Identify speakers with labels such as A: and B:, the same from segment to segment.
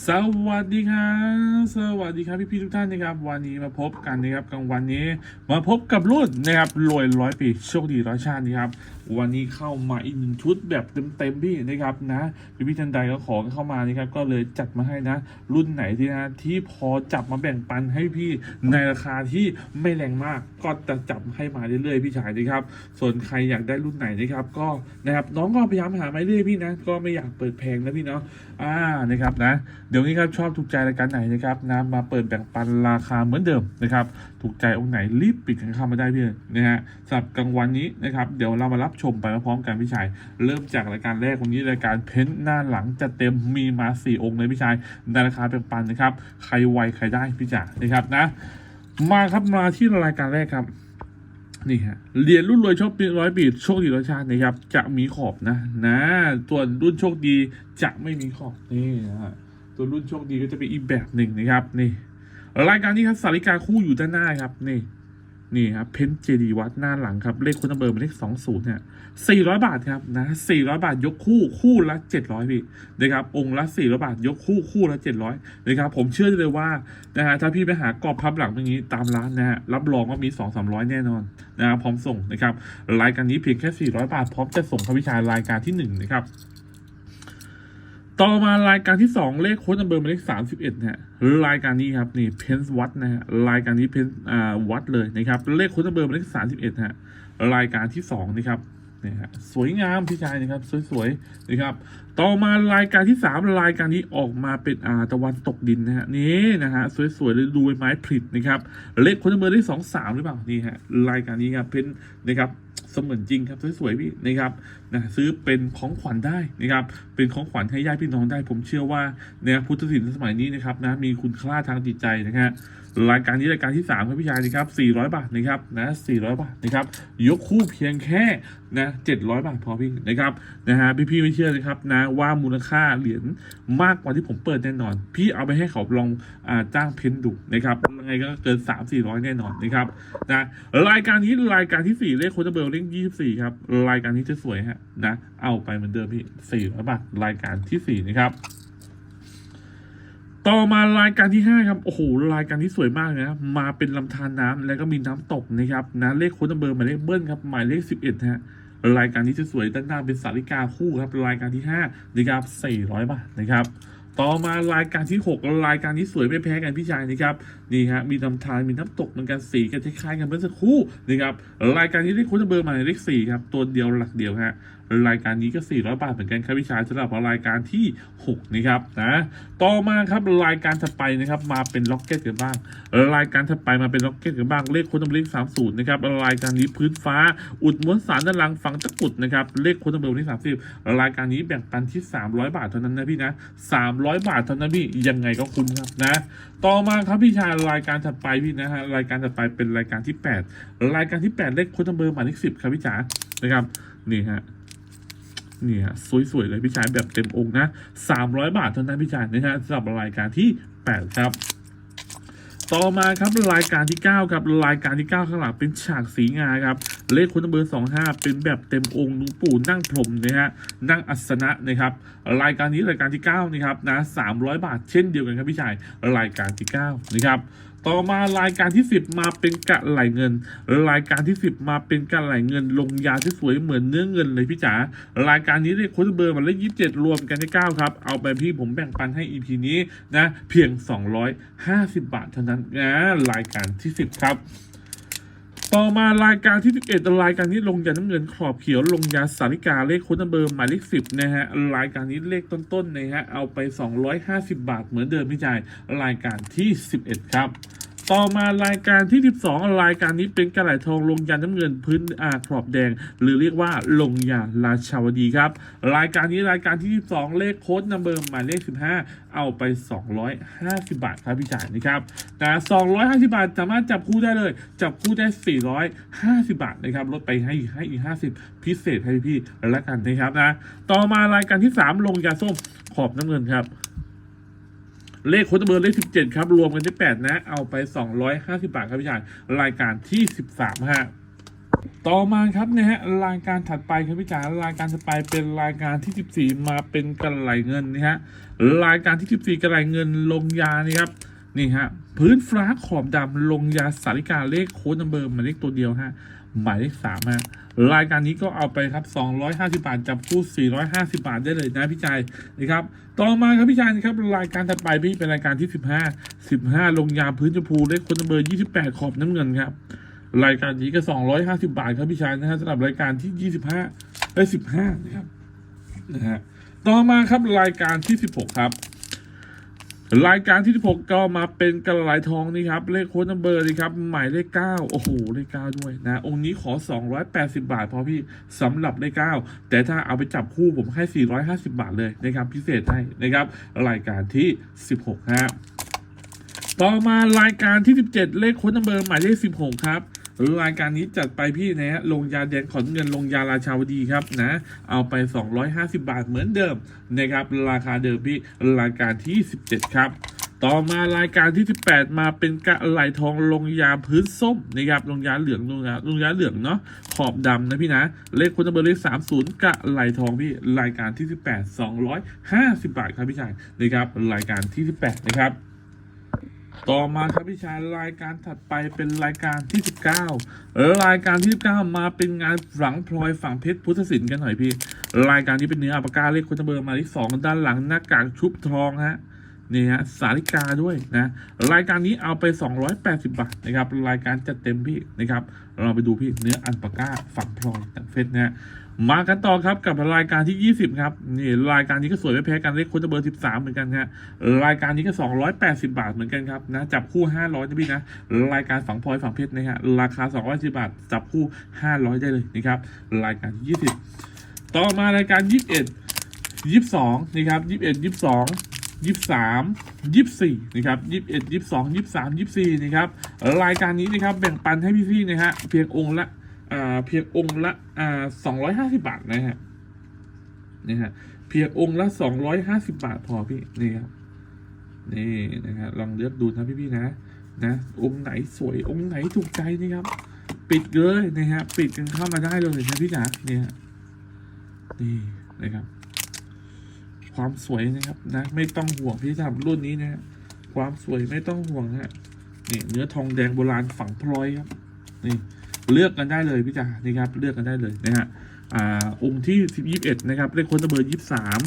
A: สวัสดีครับสวัสดีครับ พี่พี่ทุกท่านนะครับ วันนี้มาพบกันนะครับกลางวันนี้ มาพบกับรุ่นนะครับรวยร้อยปีโชคดีร้อยชาตินะครับ วันนี้เข้ามาอีกหนึ่งชุดแบบเต็มๆพี่นะครับนะพี่พี่ท่านใดก็ขอเข้ามานะครับก็เลยจัดมาให้นะ รุ่นไหนที่นะที่พอจับมาแบ่งปันให้พี่ในราคาที่ไม่แรงมาก ก็จะจับให้มาเรื่อยๆพี่ชายนะครับส่วนใครอยากได้รุ่นไหนนะครับก็นะครับน้องก็พยายามหามาเรื่อยๆพี่นะก็ไม่อยากเปิดแพงนะพี่เนาะอ่านะครับนะเดี๋ยวนี้ครับชอบถูกใจรายการไหนนะครับนะมาเปิดแบ่งปันราคาเหมือนเดิมนะครับ ถูกใจองค์ไหนรีบปิดกันเข้ามาได้พี่นะฮะสำหรับกลางวันนี้นะครับเดี๋ยวเรามารับชมไปพร้อมกันพี่ชาย เริ่มจากรายการแรกวันนี้รายการเพ้นท์หน้าหลังจะเต็มมีมาสี่องค์เลยพี่ชายในราคาแบ่งปันนะครับ ใครไวใครได้พี่จ๋านะครับนะ มาครับมาที่รายการแรกครับนี่ฮะเหรียญรุ่นรวยโชคดีร้อยปีโชคดีร้อยชาตินะครับ จะมีขอบนะนะส่วนรุ่นโชคดีจะไม่มีขอบนี่นะฮะส่วรุ่นโชคดีก็จะเป็นอีกแบบหนึ่งนะครับนี่ รายการนี้ครับสาริกาคู่อยู่ด้านหน้าครับนี่นี่ครับเพนเจดีวัดหน้าหลังครับ เลขคุณเบอร์เป็นเลขสองศูนย์เนี่ยสี่ร้อยบาทครับนะสี่ร้อยบาทยกคู่คู่ละเจ็ดร้อยพี่นะครับองค์ละสี่ร้อยบาทยกคู่คู่ละเจ็ดร้อยนะครับผมเชื่อเลยว่านะฮะถ้าพี่ไปหากรอบพับหลังตรงนี้ตามร้านนะฮะรับรองว่ามีสองสามร้อยแน่นอนนะครับพร้อมส่งนะครับรายการนี้เพียงแค่สี่ร้อยบาทพร้อมจะส่งคำวิชารายการที่หนึ่งนะครับ ต่อมารายการที่สองเลขโค้ดนัมเบอร์หมายเลขสามสิบเอ็ดนะฮะรายการนี้ครับนี่เพนส์วัดนะฮะรายการนี้เพนอ่าวัดเลยนะครับเลขโค้ดนัมเบอร์หมายเลขสามสิบเอ็ดฮะรายการที่สองนะครับนี่ฮะสวยงามพี่ชายนะครับ สวยๆนะครับต่อมารายการที่สามรายการนี้ออกมาเป็นอาตะวันตกดินนะฮะนี่นะฮะสวยๆเลยดูไม้ผลิตนะครับ เลขโค้ดนัมเบอร์เลขสองสามหรือเปล่านี่ฮะรายการนี้ครับเพนนะครับเสมือนจริงครับสวยๆพี่นะครับนะซื้อเป็นของขวัญได้นะครับเป็นของขวัญให้ญาติพี่น้องได้ ผมเชื่อว่าเนี่ยพุทธศิลป์สมัยนี้นะครับนะมีคุณค่าทางจิตใจนะฮะรายการนี้รายการที่ 3 ครับพี่ชายนะครับ400 บาทนะครับนะ400 บาทนะครับยกคู่เพียงแค่นะ700 บาทพอพี่นะครับนะฮะพี่ๆไม่เชื่อนะครับนะว่ามูลค่าเหรียญมากกว่าที่ผมเปิดแน่นอน พี่เอาไปให้เขาลองอจ้างเพ้นดูนะครับยังไงก็เกิน 3 400 แน่นอนนะครับนะรายการนี้รายการที่สี่เลขโคตรเบลเลขยี่สิบสี่ครับ รายการนี้จะสวยฮะนะเอาไปเหมือนเดิมพี่สี่ร้อยบาทรายการที่สี่นะครับต่อมารายการที่ห้าครับ โอ้โห รายการที่สวยมากนะ มาเป็นลำธารน้ำแล้วก็มีน้ำตกนะครับนะเลขโคตรเบลหมายเลขเบิ้ลครับ หมายเลขสิบเอ็ดฮะ รายการนี้จะสวยด้านหน้าเป็นสาริกาคู่ครับรายการที่ห้านะครับสี่ร้อยบาทนะครับต่อมารายการที่ 6 รายการที่สวยไม่แพ้กันพี่ชายนะครับนี่ฮะมีน้ำทานมีน้ำตกเหมือนกันสีกันคล้ายๆกันเมื่อสักครู่นะครับรายการนี้ได้คุณเบอร์มาเลขสี่ครับตัวเดียวหลักเดียวฮะ รายการนี้ก็ 400 บาทเหมือนกันครับพี่ชายสำหรับรายการที่ 6 นะครับนะต่อมาครับรายการถัดไปนะครับมาเป็นล็อกเก็ตกันบ้าง รายการถัดไปมาเป็นล็อกเก็ตกันบ้างเลขคุณเบอร์เลข30นะครับรายการนี้พื้นฟ้า อุดม้วนสารด้านหลังฝังตะกุดนะครับเลขคุณเบอร์เลข30รายการนี้แบ่งปันที่ 300 บาทเท่านั้นนะพี่นะ300 บาทเท่านั้นพี่ยังไงก็คุ้มครับนะ ต่อมาครับพี่ชายรายการถัดไปพี่นะฮะรายการถัดไปเป็นรายการที่ 8 รายการที่ 8 เลขคุณเบอร์หมายเลข10ครับพี่จ๋านะครับนี่ฮะ นี่ฮะสวยๆเลยพี่ชายแบบเต็มองค์นะ300 บาทเท่านั้นพี่ชายนะฮะสำหรับรายการที่ 8 ครับต่อมาครับรายการที่ 9 ครับรายการที่ 9 ข้างหลังเป็นฉากสีงาครับเลขคุณเบอร์ 25 เป็นแบบเต็มองค์หลวงปู่นั่งพรมนะฮะนั่งอัสนะนะครับรายการนี้รายการที่9นะครับนะ300 บาทเช่นเดียวกันครับพี่ชายรายการที่9นะครับ ต่อมารายการที่ 10 มาเป็นกะไหลเงิน รายการที่ 10 มาเป็นกะไหลเงิน ลงยาที่สวยเหมือนเนื้อเงินเลยพี่จ๋ารายการนี้เลขคุณเบอร์มาเลข27รวมกันได้าครับ เอาไปพี่ผมแบ่งปันให้ EP นี้นะเพียง 250 บาทเท่านั้นนะรายการที่ 10 ครับ ต่อมารายการที่ 11รายการนี้ลงยาน้ำเงินขอบเขียวลงยาสาริกาเลขคุณเบอร์หมายเลข10นะฮะรายการนี้เลขต้นๆนะฮะเอาไป 250 บาทเหมือนเดิมพี่ชายรายการที่ 11 ครับ ต่อมารายการที่ 12 รายการนี้เป็นกระไหลทองลงยาน้ำเงินพื้นอ่าขอบแดง หรือเรียกว่าลงยาราชาวดีครับ รายการนี้รายการที่ 12 เลขโค้ดนัมเบอร์หมายเลข 15 เอาไป 250 บาทครับพี่จ่ายนะครับแต่250 บาทสามารถจับคู่ได้เลย จับคู่ได้ 450 บาทนะครับลดไปให้ให้อีก 50 พิเศษให้พี่แล้วกันนะครับนะต่อมารายการที่ 3 ลงยาส้มขอบน้ำเงินครับ เลขโค้ดเบอร์เลขสิบเจ็ดครับ รวมกันที่แปดนะ เอาไปสองร้อยห้าสิบาทครับพี่ชาย รายการที่สิบสามฮะต่อมาครับนะฮะรายการถัดไปครับพี่จ๋ารายการถัดไปเป็นรายการที่ 14 มาเป็นกระไหลเงินนะฮะรายการที่ 14กระไหลเงินลงยานี่ครับนี่ฮะพื้นฟ้าขอบดำลงยาสาริกาเลขโค้ดนัมเบอร์มาเลขตัวเดียวฮะ หมายเลขสามฮะรายการนี้ก็เอาไปครับ250 บาทจับคู่ 450 บาทได้เลยนะพี่ชายนะครับ ต่อมาครับพี่ชายนะครับรายการถัดไปพี่เป็นรายการที่ 15 15 ลงยาพื้นชมพูเลขคนัมเบอร์28 ขอบน้ำเงินครับ รายการนี้ก็ 250 บาทครับพี่ชายนะฮะสำหรับรายการที่ 25เอ้ย15 นะครับนะฮะต่อมาครับรายการที่ 16 ครับ รายการที่16ก็มาเป็นกระไหลทองนี่ครับ เลขโค้ดนัมเบอร์นี่ครับ หมายเลข9โอ้โห เลข9ด้วยนะ องค์นี้ขอ 280 บาทพอพี่สำหรับเลข9แต่ถ้าเอาไปจับคู่ผมให้ 450 บาทเลยนะครับ พิเศษให้นะครับ รายการที่ 16ครับต่อมารายการที่ 17 เลขโค้ดนัมเบอร์หมายเลข 16 ครับ รายการนี้จัดไปพี่นะฮะลงยาแดงขอนเงินลงยาราชาวดีครับนะ เอาไป 250 บาทเหมือนเดิมนะครับราคาเดิมพี่รายการที่ 17 ครับต่อมารายการที่ 18 มาเป็นกะไหลทองลงยาพื้นส้มนะครับลงยาเหลืองลงยาลงยาเหลืองเนาะขอบดำนะพี่นะเลขคนเบอร์เลข30 กะไหลทองพี่รายการที่ 18 250 บาทครับพี่ชายนะครับรายการที่ 18 นะครับ ต่อมาครับพี่ชายรายการถัดไปเป็นรายการที่ 19เออรายการที่ 19 มาเป็นงานฝังพลอยฝังเพชรพุทธศิลป์กันหน่อยพี่ รายการนี้เป็นเนื้ออัปากาเลขคนเบอร์มาที่สองด้านหลังหน้ากากชุบทองฮะ นี่ฮะสาริกาด้วยนะรายการนี้เอาไป 280 บาทนะครับรายการจัดเต็มพี่นะครับเราไปดูพี่เนื้ออันปาก้าฝังพลอยต่างเพชรนะฮะมากันต่อครับกับรายการที่ 20 ครับนี่รายการนี้ก็สวยไม่แพ้กันเลขโค้ดเบอร์ 13 เหมือนกันฮะรายการนี้ก็ 280 บาทเหมือนกันครับนะจับคู่ 500นะพี่นะรายการฝังพลอยฝังเพชรนะฮะราคา 210 บาท จับคู่ 500 ได้เลยนะครับรายการที่ 20 ต่อมารายการ 21 22นี่ครับ 21 22 23 24นะครับ21 22 23 24นะครับรายการนี้นะครับแบ่งปันให้พี่ๆนะฮะเพียงองค์ละอ่าเพียงองค์ละอ่าสองร้อยห้าสิบบาทนะฮะนี่ฮะเพียงองค์ละสองร้อยห้าสิบาทพอพี่นี่ครับนี่นะฮะลองเลือกดูนะพี่ๆนะนะองค์ไหนสวยองค์ไหนถูกใจนี่ครับ ปิดเลยนะฮะปิดกันเข้ามาได้เลยนะพี่จ๋าเนี่ยนี่นะครับ ความสวยนะครับนะไม่ต้องห่วงพี่สำหรับรุ่นนี้นะฮะความสวยไม่ต้องห่วงนะฮะนี่เนื้อทองแดงโบราณฝังพลอยครับนี่เลือกกันได้เลยพี่จ๋านี่ครับเลือกกันได้เลยนะฮะอ่าองค์ที่สิบยี่สิบเอ็ดนะครับเลขโค้ดเบอร์ยี่สิบสาม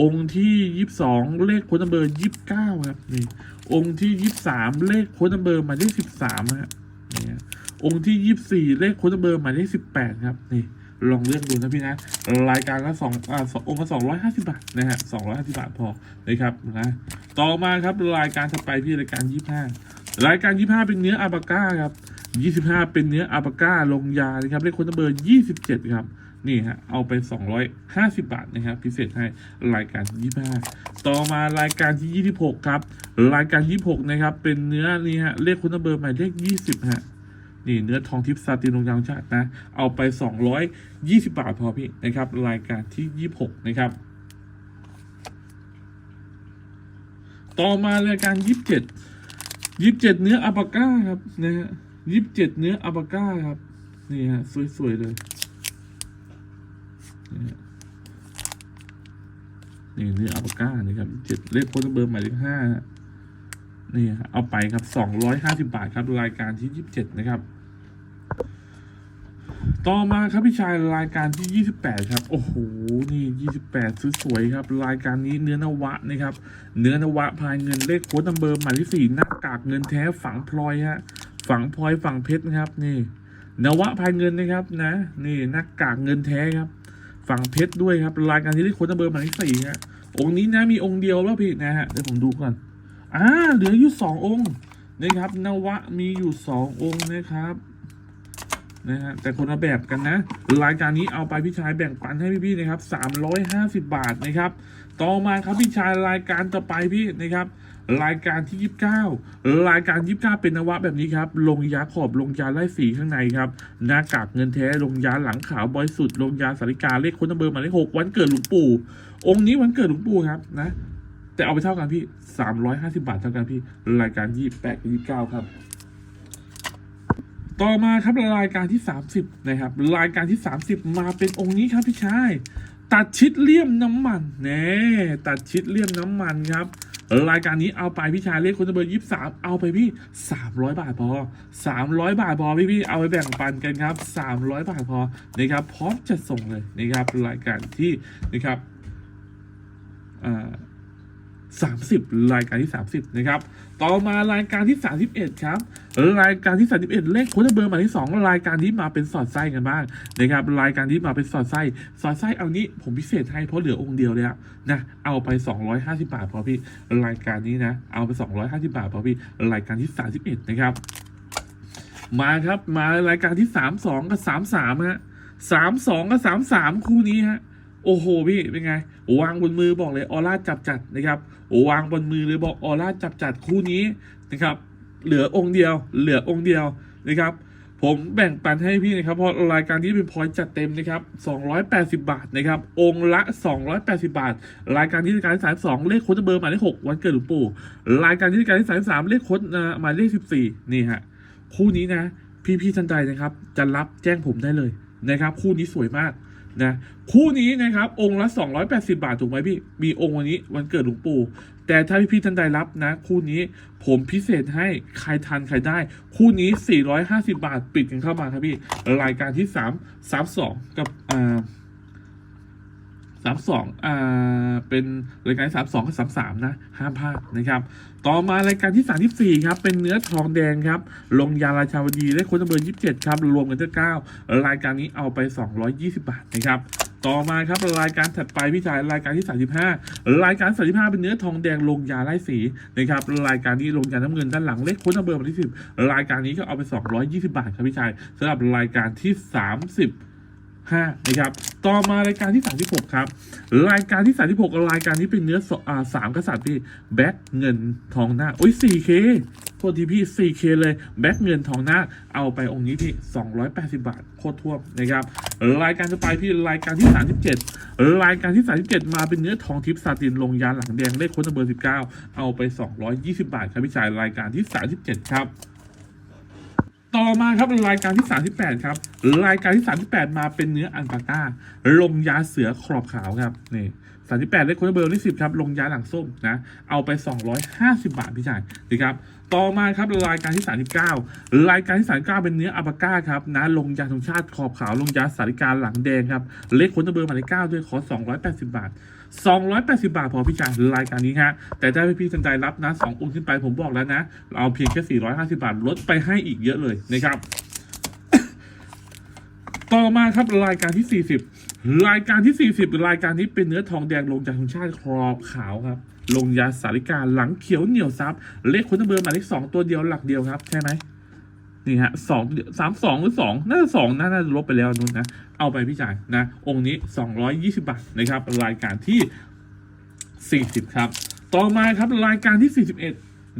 A: องค์ที่ยี่สิบสองเลขโค้ดเบอร์ยี่สิบเก้าครับนี่องค์ที่ยี่สิบสามเลขโค้ดเบอร์หมายเลขสิบสามฮะนี่ฮะองค์ที่ยี่สิบสี่เลขโค้ดเบอร์หมายเลขสิบแปดครับนี่ ลองเลือกดูนะพี่นะ รายการละสองอ่าสององค์ละสองร้อยห้าสิบบาทนะฮะสองร้อยห้าสิบาทพอนะครับนะต่อมาครับรายการถัดไปพี่รายการยี่ห้ารายการยี่ห้าเป็นเนื้ออาบาก้าครับยี่สิบห้าเป็นเนื้ออาปาก้าลงยานะครับเลขคนเบอร์ยี่สิบเจ็ดครับนี่ฮะเอาไปสองร้อยห้าสิบาทนะครับ พิเศษให้รายการยี่ห้าต่อมารายการที่ยี่สิบหกครับ รายการยี่หกนะครับ เป็นเนื้อนี่ฮะเลขคนเบอร์หมายเลขยี่สิบฮะ นี่เนื้อทองทิพย์ซาตินลงยางชาตินะ เอาไปสองร้อยยี่สิบาทพอพี่นะครับ รายการที่ยี่หกนะครับ ต่อมารายการยี่สิบเจ็ดยี่สิบเจ็ดเนื้ออัปาก้าครับนะฮะยี่สิบเจ็ดเนื้ออัปาก้าครับ นี่ฮะสวย ๆ เลยนี่เนื้ออัปาก้านะครับเจ็ดเลขโค้ดเบอร์หมายเลขห้าฮะ นี่เอาไปครับสองร้อยห้าสิบาทครับรายการที่ยี่สิบเจ็ดนะครับ ต่อมาครับพี่ชายรายการที่28ครับ โอ้โหนี่28สวยๆครับ รายการนี้เนื้อนวะนะครับ เนื้อนวะพายเงินเลขโค้ดนัมเบอร์หมายเลขสี่หน้ากากเงินแท้ฝังพลอยฮะฝังพลอยฝังเพชรนะครับ นี่ นวะพายเงินนะครับนะ นี่หน้ากากเงินแท้ครับฝังเพชรด้วยครับ รายการที่เลขโค้ดนัมเบอร์หมายเลขสี่ฮะองค์นี้นะมีองค์เดียวแล้วพี่นะฮะเดี๋ยวผมดูก่อน อ่าเหลืออยู่สององค์นะครับนวะมีอยู่สององค์นะครับนะฮะแต่คนละแบบกันนะ รายการนี้เอาไปพี่ชายแบ่งปันให้พี่ๆนะครับสามร้อยห้าสิบาทนะครับ ต่อมาครับพี่ชายรายการต่อไปพี่นะครับ รายการที่ยี่สิบเก้ารายการยี่สิบเก้าเป็นนวะแบบนี้ครับ ลงยาขอบลงยาไล่สีข้างในครับหน้ากากเงินแท้ลงยาหลังขาวบอยสุด ลงยาสาริกาเลขคนเบอร์หมายเลขหกวันเกิดหลวงปู่ องค์นี้วันเกิดหลวงปู่ครับนะ แต่เอาไปเท่ากันพี่สามร้อยห้าสิบาทเท่ากันพี่รายการยี่แปดยี่เก้าครับ ต่อมาครับรายการที่30นะครับ รายการที่30มาเป็นองค์นี้ครับพี่ชายตัดชิดเลี่ยมน้ำมันเน่ตัดชิดเลี่ยมน้ำมันครับรายการนี้เอาไปพี่ชายเลขคนเบอร์ยี่สามเอาไปพี่สามร้อยบาทพอสามร้อยบาทพอพี่พี่เอาไปแบ่งปันกันครับสามร้อยบาทพอนะครับพร้อมจะส่งเลยนะครับรายการที่นะครับอ่า สามสิบรายการที่สามสิบนะครับ ต่อมารายการที่สามสิบเอ็ดครับ รายการที่สามสิบเอ็ดเลขโค้ดเบอร์หมายที่สองรายการที่มาเป็นสอดไส้กันบ้างนะครับ รายการที่มาเป็นสอดไส้ สอดไส้เอานี้ผมพิเศษให้เพราะเหลือองค์เดียวเลยอะนะ เอาไปสองร้อยห้าสิบาทพอพี่ รายการนี้นะ เอาไปสองร้อยห้าสิบาทพอพี่ รายการที่สามสิบเอ็ดนะครับ มาครับ มารายการที่สามสองกับสามสามฮะสามสองกับสามสามคู่นี้ฮะ โอ้โหพี่เป็นไงวางบนมือบอกเลยออร่าจับจัดนะครับวางบนมือเลยบอกออร่าจับจัดคู่นี้นะครับ เหลือองค์เดียว เหลือองค์เดียวนะครับ ผมแบ่งปันให้พี่นะครับเพราะรายการนี้เป็นพอยต์จัดเต็มนะครับ 280 บาทนะครับ องค์ละ 280 บาท รายการที่การที่32 เลขโค้ดเบอร์หมายเลข6วันเกิดหลวงปู่ รายการที่การที่33 เลขโค้ดอ่าหมายเลข 14 นี่ฮะ คู่นี้นะ พี่ๆท่านใดนะครับ จะรับแจ้งผมได้เลยนะครับ คู่นี้สวยมาก นะคู่นี้นะครับ องค์ละ 280 บาทถูกไหมพี่ มีองค์วันนี้วันเกิดหลวงปู่ แต่ถ้าพี่ๆท่านใดรับนะ คู่นี้ผมพิเศษให้ใครทันใครได้ คู่นี้ 450 บาทปิดกันเข้ามาครับพี่ รายการที่ 3 32 กับอ่าามสองอ่า เป็นรายการสามสองกับสามสามนะ ห้ามพลาดนะครับ ต่อมารายการที่สามที่สี่ครับ เป็นเนื้อทองแดงครับ ลงยาราชาวดีและคนเบอร์ยี่สิบเจ็ดครับ รวมกันที่เก้ารายการนี้เอาไปสองร้อยยี่สิบบาทนะครับต่อมาครับรายการถัดไปพี่ชายรายการที่ 35 รายการ 35 เป็นเนื้อทองแดงลงยาไล่สีนะครับรายการนี้ลงยาน้ำเงินด้านหลังเลขโค้ดเบอร์มาที่10รายการนี้ก็เอาไป 220 บาทครับพี่ชายสำหรับรายการที่ 30 ห้านะครับต่อมารายการที่ 36 ครับ รายการที่ 36รายการนี้เป็นเนื้อสามกษัตริย์พี่แบ็คเงินทองหน้าโอ้ย 4K โทษทีพี่ 4K เลยแบ็คเงินทองหน้าเอาไปองค์นี้พี่ 280 บาทโคตรท่วมนะครับรายการจะไปพี่รายการที่ 37 รายการที่ 37 มาเป็นเนื้อทองทิพย์ซาตินลงยานหลังแดงเลขค้ดเบอร์ 19 เอาไป 220 บาทครับพี่ชายรายการที่ 37 ครับ ต่อมาครับรายการที่ 38 ครับ รายการที่ 38 มาเป็นเนื้ออันปาก้า ลงยาเสือขอบขาวครับนี่38เลขคนเบอร์ที่10ครับลงยาหลังส้มนะเอาไป 250 บาทพี่ชายนะครับต่อมาครับรายการที่ 39 รายการที่ 39 เป็นเนื้ออัลปาก้าครับนะลงยาธงชาติขอบขาวลงยาสาริกาหลังแดงครับเลขคนเบอร์หมายเลข9ด้วยขอ 280 บาท 280 บาทพอพี่ชายรายการนี้ฮะ แต่ถ้าพี่ๆสนใจรับนะ2องค์ขึ้นไปผมบอกแล้วนะ เราเอาเพียงแค่ 450 บาทลดไปให้อีกเยอะเลยนะครับ ต่อมาครับรายการที่ 40 รายการที่ 40 รายการนี้เป็นเนื้อทองแดงลงจากธงชาติครอบขาวครับ ลงยาสาริกาหลังเขียวเหนียวซับ เลขคนเบอร์หมายเลขสองตัวเดียวหลักเดียวครับ ใช่ไหมนี่ฮะสองสามสองหรือสองน่าจะสองน่าจะลบไปแล้วนู้นนะ เอาไปพี่จ่ายนะ องค์นี้สองร้อยยี่สิบาทนะครับ รายการที่สี่สิบครับ ต่อมาครับรายการที่สี่สิบเอ็ด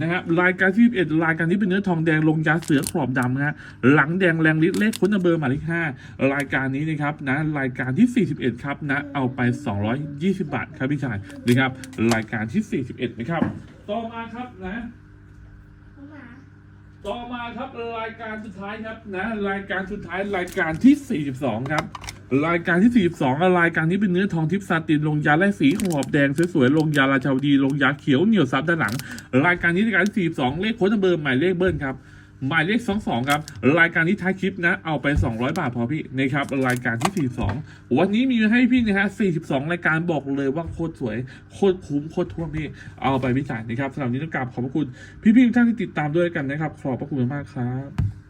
A: นะครับรายการที่เอ็ดรายการที่เป็นเนื้อทองแดงลงยาเสือขอบดำนะฮะหลังแดงแรงฤทธิ์เลขค้นเบอร์หมายเลขห้ารายการนี้นะครับนะรายการที่ 41 ครับนะเอาไป 220 บาทครับพี่ชายนะครับรายการที่ 41 นะครับ ต่อมาครับนะ ต่อมาครับรายการสุดท้ายครับนะรายการสุดท้ายรายการที่ 42 ครับ รายการที่ 42รายการนี้เป็นเนื้อทองทิพซาตินลงยาและสีหอบแดงสวยๆลงยาราชาวดีลงยาเขียวเหนียวซับด้านหลัง รายการนี้รายการที่ 42 เลขโค้ดเบอร์หมายเลขเบิ้ลครับ หมายเลข 22 ครับ รายการที่ท้ายคลิปนะ เอาไป 200 บาทพอพี่นะครับ รายการที่ 42 วันนี้มีให้พี่นะฮะ 42 รายการบอกเลยว่าโคตรสวย โคตรคุ้ม โคตรท่วมพี่ เอาไปพี่จ่ายนะครับสำหรับนนี้ต้องกราบขอบพระคุณ พี่ๆทุกท่านที่ติดตามด้วยกันนะครับ ขอบพระคุณมากครับ